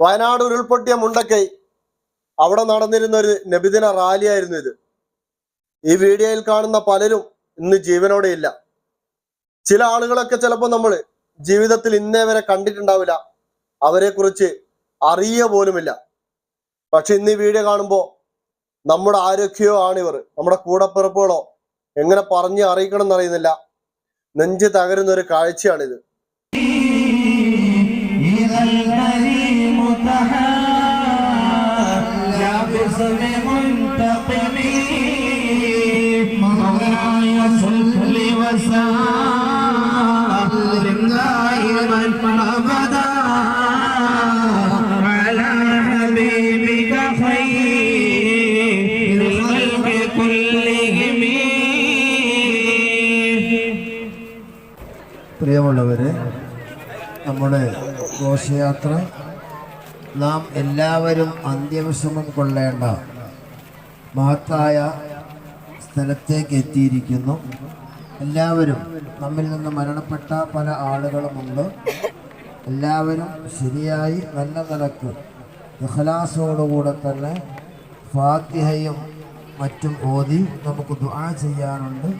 വയനാട് ഉരുൾപൊട്ടിയ മുണ്ടക്കൈ അവിടെ നടന്നിരുന്ന ഒരു നബിദിന റാലിയായിരുന്നു ഇത് ഈ വീഡിയോയിൽ കാണുന്ന പലരും ഇന്ന് ജീവനോടെ ഇല്ല ചില ആളുകളൊക്കെ ചിലപ്പോൾ നമ്മൾ ജീവിതത്തിൽ ഇന്നേ വരെ കണ്ടിട്ടുണ്ടാവില്ല അവരെ കുറിച്ച് പോലുമില്ല പക്ഷെ ഇന്ന് ഈ വീഡിയോ കാണുമ്പോൾ നമ്മുടെ ആരോഗ്യമോ ആണിവർ നമ്മുടെ കൂടപ്പിറപ്പുകളോ എങ്ങനെ പറഞ്ഞ് അറിയിക്കണം എന്നറിയുന്നില്ല നെഞ്ച് തകരുന്ന ഒരു കാഴ്ചയാണിത് إذا الكريم تحالى باسم منتقم مولاي صل وسلم دائما ابدا على حبيبك خير الخلق كلهم പ്രിയമുള്ളവരെ നമ്മുടെ ഘോഷയാത്ര നാം എല്ലാവരും അന്ത്യവിശ്രമം കൊള്ളേണ്ട മഹത്തായ സ്ഥലത്തേക്ക് എത്തിയിരിക്കുന്നു. എല്ലാവരും നമ്മിൽ നിന്ന് മരണപ്പെട്ട പല ആളുകളുമുണ്ട് എല്ലാവരും ശരിയായി നല്ല നിലയ്ക്ക് ഇഖ്ലാസോടുകൂടെ തന്നെ ഫാത്തിഹയും മറ്റും ഓതി നമുക്ക് ദുആ ചെയ്യാനുണ്ട്.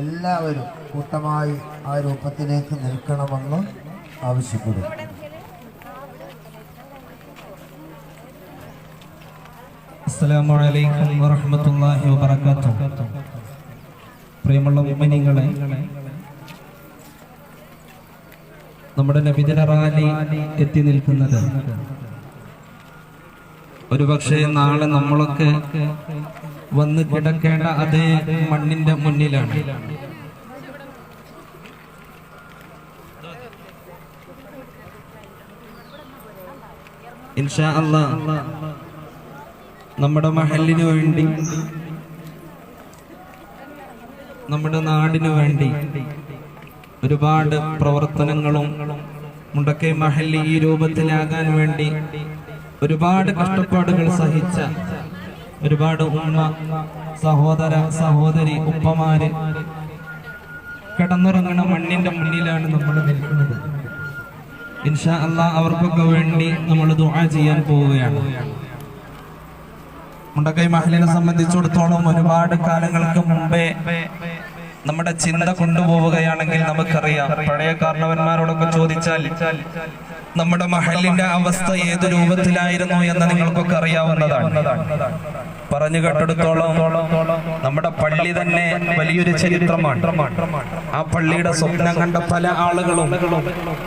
എല്ലാവരും കൂട്ടമായി ആ രൂപത്തിലേക്ക് നിൽക്കണമെന്ന് ആവശ്യപ്പെടും അസ്സലാമു അലൈക്കും വറഹ്മത്തുള്ളാഹി വബറകാതുഹു. പ്രിയമുള്ള മുഅ്മിനീങ്ങളെ നമ്മുടെ നബിദിന റാലി എത്തി നിൽക്കുന്നത് ഒരുപക്ഷെ നാളെ നമ്മളൊക്കെ വന്ന് കിടക്കേണ്ട അതേ മണ്ണിന്റെ മുന്നിലാണ്. ഇൻഷാ അല്ലാ നമ്മുടെ മഹലിനു വേണ്ടി നമ്മുടെ നാടിനു വേണ്ടി ഒരുപാട് പ്രവർത്തനങ്ങളും മുണ്ടക്കൈ മഹല്ലി ഈ രൂപത്തിലാകാൻ വേണ്ടി ഒരുപാട് കഷ്ടപ്പാടുകൾ സഹിച്ച ഒരുപാട് ഉമ്മ സഹോദര സഹോദരി ഉപ്പമാര് കിടന്നുറങ്ങണ മണ്ണിന്റെ മുന്നിലാണ് നമ്മൾ നിൽക്കുന്നത്. ഇൻഷാ അല്ലാ അവർക്കൊക്കെ വേണ്ടി നമ്മൾ ദുആ ചെയ്യാൻ പോവുകയാണ്. മുണ്ടക്കൈ മഹലിനെ സംബന്ധിച്ചിടത്തോളം ഒരുപാട് കാലങ്ങൾക്ക് മുമ്പേ നമ്മുടെ ചിന്ത കൊണ്ടുപോവുകയാണെങ്കിൽ നമുക്കറിയാം. പഴയ കാരണവന്മാരോടൊക്കെ ചോദിച്ചാൽ നമ്മുടെ മഹലിന്റെ അവസ്ഥ ഏത് രൂപത്തിലായിരുന്നു എന്ന് നിങ്ങൾക്കൊക്കെ അറിയാവുന്നതാണ്. പറഞ്ഞു കേട്ടെടുത്തോളം നമ്മുടെ പള്ളി തന്നെ വലിയൊരു ചരിത്രമാണ്. ആ പള്ളിയുടെ സ്വപ്നം കണ്ട പല ആളുകളും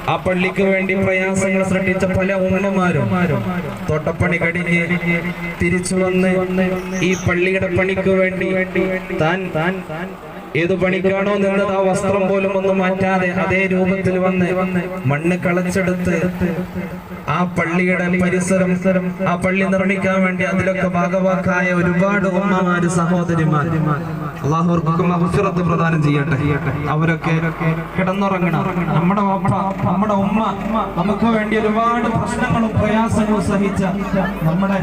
ആ പള്ളിക്ക് വേണ്ടി പ്രയാസങ്ങൾ സൃഷ്ടിച്ച പല ഉമ്മമാരും തോട്ടപ്പണി കഴിഞ്ഞ് തിരിച്ചു വന്ന് ഈ പള്ളിയുടെ പണിക്ക് വേണ്ടി താൻ താൻ ഏത് പണിക്കാണോ നിന്നത് ആ വസ്ത്രം പോലും ഒന്നും മാറ്റാതെ അതേ രൂപത്തിൽ വന്ന് മണ്ണ് കളച്ചെടുത്ത് ആ പള്ളിയുടെ പരിസരം ആ പള്ളി നിർമ്മിക്കാൻ വേണ്ടി അതിലൊക്കെ ഭാഗവാക്കായ ഒരുപാട് ഉമ്മമാര് സഹോദരിമാർ അള്ളാഹുവർക്കൊക്കെ മഹഫിറത്ത് പ്രദാനം ചെയ്യട്ടെ. അവരൊക്കെ കിടന്നുറങ്ങണം. നമ്മുടെ നമ്മുടെ ഉമ്മ നമുക്ക് വേണ്ടി ഒരുപാട് പ്രശ്നങ്ങളും പ്രയാസങ്ങളും സഹിച്ച നമ്മുടെ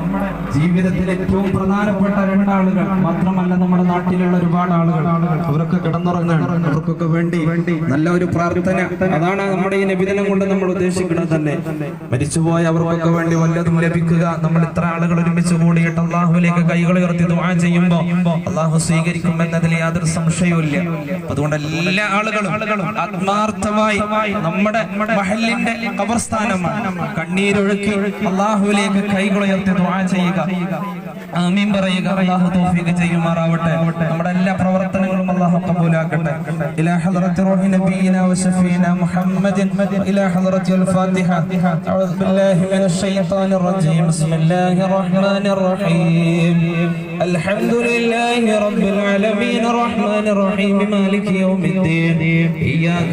ജീവിതത്തിൽ ഏറ്റവും പ്രധാനപ്പെട്ട രണ്ടാളുകൾ മാത്രമല്ല നമ്മുടെ നാട്ടിലുള്ള ഒരുപാട് ആളുകൾ. അവരൊക്കെ കിടന്നുറങ്ങണം. അവർക്കൊക്കെ വേണ്ടി നല്ല ഒരു പ്രാർത്ഥന. അതാണ് നമ്മുടെ ഈ നബിദിനം കൊണ്ട് നമ്മൾ ഉദ്ദേശിക്കുന്നത് തന്നെ. മരിച്ചുപോയ അവർക്കൊക്കെ വേണ്ടി വല്ലതും ലഭിക്കുക. നമ്മൾ ഇത്ര ആളുകൾ ഒരുമിച്ച് കൂടിയിട്ട് അള്ളാഹുലേക്ക് കൈകൾ ഉയർത്തി ദുആ ചെയ്യുമ്പോൾ അള്ളാഹു സ്വീകരിക്കും എന്നതിൽ യാതൊരു സംശയവുമില്ല. അതുകൊണ്ട് എല്ലാ ആളുകളും ആത്മാർത്ഥമായി നമ്മുടെ മഹലിന്റെ കബർസ്ഥാനമാണ്. കണ്ണീരൊഴുക്കി അള്ളാഹുവിലേക്ക് കൈകൾ ഉയർത്തി ദുആ ചെയ്യുക. ആമീൻ പറയുക. അള്ളാഹു തൗഫീഖ് ചെയ്യുമാറാവട്ടെ. الله قبولاكട്ടെ إلى حضرة روح نبينا وسفينا محمد. إلى حضرة الفاتحة. أعوذ بالله من الشيطان الرجيم. بسم الله الرحمن الرحيم. الحمد لله رب العالمين. الرحمن الرحيم. مالك يوم الدين. إياك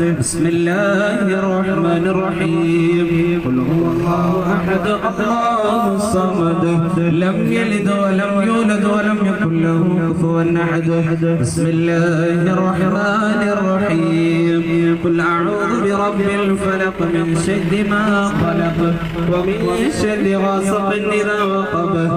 بسم الله الرحمن الرحيم. قل هو الله أحد الله الصمد. لم يلد ولم يولد ولم يكن له كفوا أحد. بسم الله الرحمن الرحيم. قل أعوذ برب الفلق من شر ما خلق. ومن شر غاسق إذا وقب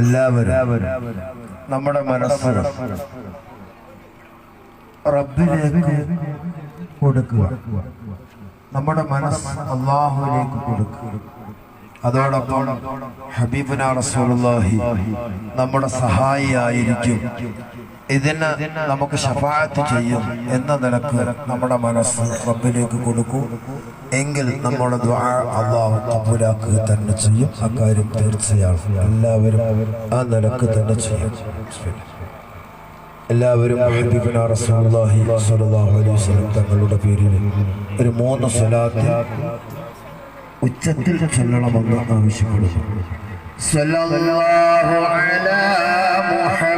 എല്ലാവരും നമ്മുടെ മനസ്സ് റബ്ബിലേക്ക് കൊടുക്കുക. നമ്മുടെ മനസ്സ് അള്ളാഹുവിലേക്ക് കൊടുക്കുക. അതോടൊപ്പം ഹബീബുന റസൂലുള്ളാഹി നമ്മുടെ സഹായിയായിരിക്കും. ഇതിന് നമുക്ക് ഷഫാഅത്ത് ചെയ്യും എന്ന നിലയ്ക്ക് നമ്മുടെ മനസ്സ് റബ്ബിലേക്ക് കൊടുക്കൂ. എങ്കിൽ നമ്മുടെ അള്ളാഹു കബൂലാക്കുക തന്നെ ചെയ്യും. അക്കാര്യം തീർച്ചയാണ്. എല്ലാവരും ആ നിലയ്ക്ക് തന്നെ ചെയ്യും. എല്ലാവരും റസൂലുള്ളാഹി സ്വല്ലല്ലാഹു അലൈഹി വസല്ലം തങ്ങളുടെ പേരിൽ ഒരു മൂന്ന് സ്വലാത്ത് ഉച്ചത്തിൽ ചൊല്ലണമെന്ന് ആവശ്യപ്പെടുന്നു. അലാ മുഹമ്മദ്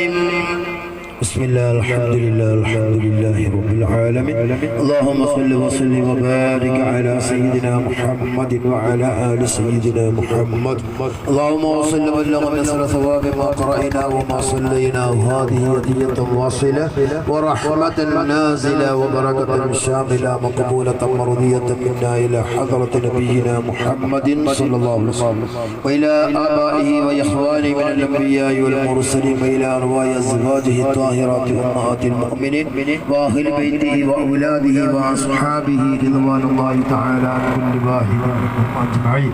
بسم الله الحمد لله الحمد لله رب العالمين. اللهم صل وسلم وبارك على سيدنا محمد وعلى آل سيدنا محمد. اللهم وصل وبلغ نصر ثواب ما قرأنا وما صلينا وهذه هدية واصلة ورحمة نازلة وبركة شاملة مقبولة مرضية منا إلى حضرة نبينا محمد صلى الله عليه وسلم. وإلى آبائه وإخوانه من الأنبياء والمرسلين وإلى أرواح أزواجه الطاهرات أمهات المؤمنين وأهل بيته وأولاده وأصحابه رضوان الله تعالى عن كل واحد منهم أجمعين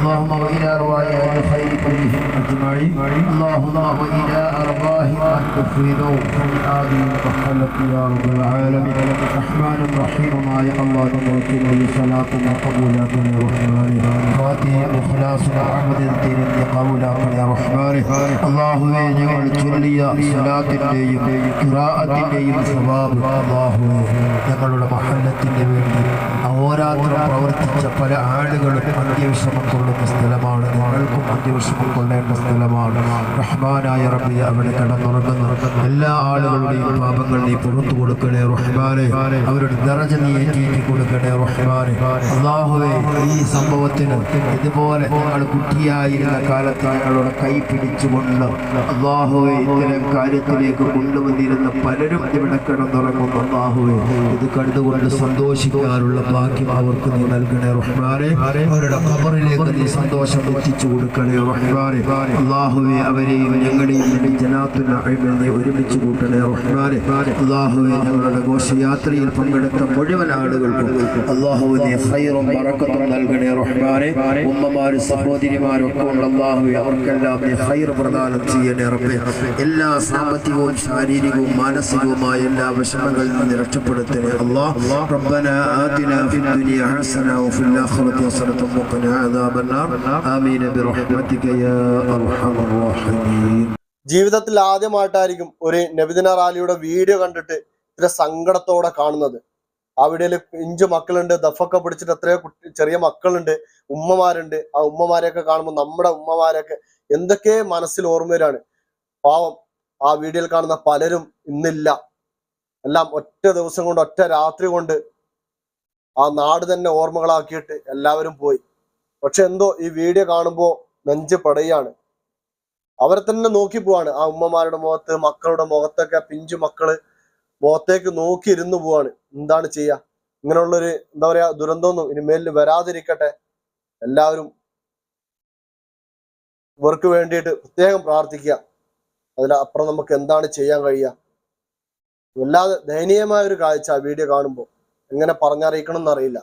اللهم وإلى أرواح أهل الخير كلهم أجمعين اللهم وإلى أرواح أهل الفيدو في هذه المرحلة يا رب العالمين الرحمن الرحيم ما يا الله نمرك صلاة وقبولات يا رحمن فاتح إخلاص محمد الدين قبولات يا رحمن الله ഞങ്ങൾ ചൊല്ലിയ സ്വലാത്തിൻ്റെയും ഖിറാഅത്തിന്റെയും സ്വഭാവ ഞങ്ങളുടെ മഹല്ലത്തിന്റെ വേണ്ടി അഹോരാത്രം പ്രവർത്തിച്ച പല ആളുകളും അന്ത്യവിഷമം കൊള്ളുന്ന സ്ഥലമാണ്. ഞങ്ങൾക്കും അന്ത്യവിഷമം കൊള്ളേണ്ട സ്ഥലമാണ്. റഹ്മാനായ റബ്ബി അവിടെ കിടന്നുറങ്ങുന്ന. എല്ലാ ആളുകളുടെയും പാപങ്ങൾ നീ പുറത്തു കൊടുക്കണേ റഹ്മാനെ. അവരുടെ ദറജ നീ ഏറ്റേറ്റി കൊടുക്കണേ റഹ്മാനെ. അള്ളാഹുവേ ഈ സംഭവത്തിന് ഇതുപോലെ ഞങ്ങൾ കുട്ടിയായിരുന്ന കാലത്ത് ഞങ്ങളുടെ കൈ പിടിച്ചുകൊണ്ട് അള്ളാഹുവെ ഇത്തരം കാര്യത്തിലേക്ക് കൊണ്ടുവന്നിരുന്ന പലരും ഇവിടെ കിടന്നുറങ്ങുന്നു. അള്ളാഹുവെ ഇത് കണ്ടുകൊണ്ട് സന്തോഷിക്കാനുള്ള ഭാഗ്യം അവർക്ക് നീ നൽകണേ റഹ്മാനെ അവരുടെ ഖബറിലേക്ക് നീ സന്തോഷം എത്തിച്ചു കൊടുക്കണേ റഹ്മാനെ അള്ളാഹുവെ അവരെയും ഞങ്ങളെയും വേണ്ടി ജനാത്തുൽ അഴിമൽ നീ ഒരുമിച്ച് കൂട്ടണേ റഹ്മാനെ അള്ളാഹുവെ ഞങ്ങളുടെ ഘോഷയാത്രയിൽ പങ്കെടുത്ത മുഴുവൻ ആളുകൾക്കും അള്ളാഹു നീ ഹൈറും ബറക്കത്തും നൽകണേ റഹ്മാനെ ഉമ്മമാരും സഹോദരിമാരും ഒക്കെ ഉണ്ട് അള്ളാഹുവെ അവർക്കെല്ലാം നീ ഹൈർ പ്രദാനം ചെയ്യണേ റബ്ബേ എല്ലാ സാമ്പത്തികവും ശാരീരികവും മാനസികവുമായ എല്ലാ വിഷമങ്ങളിൽ നിന്ന് രക്ഷപ്പെടുത്തണേ അള്ളാഹ് ربنا آتنا في الدنيا حسنة وفي الآخرة حسنة وقنا عذاب النار آمين برحمتك يا أرحم الراحمين ജീവിതത്തിൽ ആദ്യമായിട്ടായിരിക്കും ഒരു നബിദിന റാലിയുടെ വീഡിയോ കണ്ടിട്ട് ഇത്ര സങ്കടത്തോടെ കാണുന്നത് ആ വീഡിയോയിൽ ഇഞ്ചു മക്കളുണ്ട് ദഫൊക്കെ പിടിച്ചിട്ട് എത്രയോ കുട്ടി ചെറിയ മക്കളുണ്ട് ഉമ്മമാരുണ്ട് ആ ഉമ്മമാരെയൊക്കെ കാണുമ്പോൾ നമ്മുടെ ഉമ്മമാരെയൊക്കെ എന്തൊക്കെ മനസ്സിൽ ഓർമ്മ വരാണ് പാവം ആ വീഡിയോയിൽ കാണുന്ന പലരും ഇന്നില്ല എല്ലാം ഒറ്റ ദിവസം കൊണ്ട് ഒറ്റ രാത്രി കൊണ്ട് ആ നാട് തന്നെ ഓർമ്മകളാക്കിയിട്ട് എല്ലാവരും പോയി. പക്ഷെ എന്തോ ഈ വീഡിയോ കാണുമ്പോൾ നെഞ്ച് പടയാണ്. അവരെ തന്നെ നോക്കി പോവാണ്. ആ ഉമ്മമാരുടെ മുഖത്ത് മക്കളുടെ മുഖത്തൊക്കെ പിഞ്ചു മക്കൾ മുഖത്തേക്ക് നോക്കി ഇരുന്ന് പോവാണ്. എന്താണ് ചെയ്യാ? ഇങ്ങനെയുള്ളൊരു എന്താ പറയാ ദുരന്തമൊന്നും ഇനിമേലിൽ വരാതിരിക്കട്ടെ. എല്ലാവരും ഇവർക്ക് വേണ്ടിയിട്ട് പ്രത്യേകം പ്രാർത്ഥിക്കുക. അതിലപ്പുറം നമുക്ക് എന്താണ് ചെയ്യാൻ കഴിയുക? വല്ലാതെ ദയനീയമായ ഒരു കാഴ്ച വീഡിയോ കാണുമ്പോൾ എങ്ങനെ പറഞ്ഞറിയിക്കണം എന്നറിയില്ല